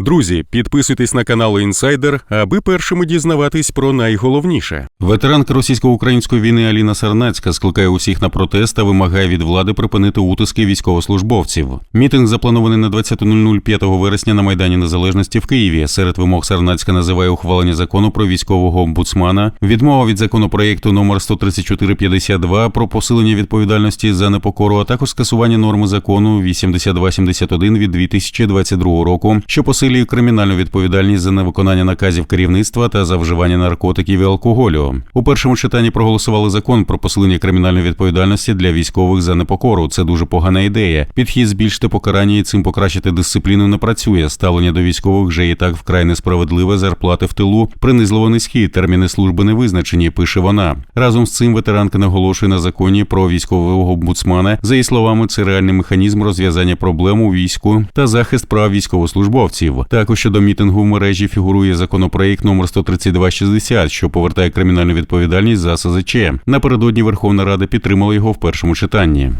Друзі, підписуйтесь на канал Інсайдер, аби першими дізнаватись про найголовніше. Ветеранка російсько-української війни Аліна Сарнацька скликає усіх на протест та вимагає від влади припинити утиски військовослужбовців. Мітинг запланований на 20.00 5 вересня на Майдані Незалежності в Києві. Серед вимог Сарнацька називає ухвалення закону про військового омбудсмана, відмова від законопроєкту номер 13452 про посилення відповідальності за непокору, а також скасування норми закону 8271 від 2022 року, що посилює кримінальну відповідальність за невиконання наказів керівництва та за вживання наркотиків і алкоголю. У першому читанні проголосували закон про посилення кримінальної відповідальності для військових за непокору. Це дуже погана ідея. Підхід збільшити покарання і цим покращити дисципліну не працює. Ставлення до військових вже і так вкрай несправедливе. Зарплати в тилу принизливо низькі. Терміни служби не визначені. Пише вона. Разом з цим ветеранка наголошує на законі про військового омбудсмана. За її словами, це реальний механізм розв'язання проблем у війську та захист прав військовослужбовців. Також щодо мітингу в мережі фігурує законопроєкт номер 13260, що повертає кримінальну відповідальність за СЗЧ. Напередодні Верховна Рада підтримала його в першому читанні.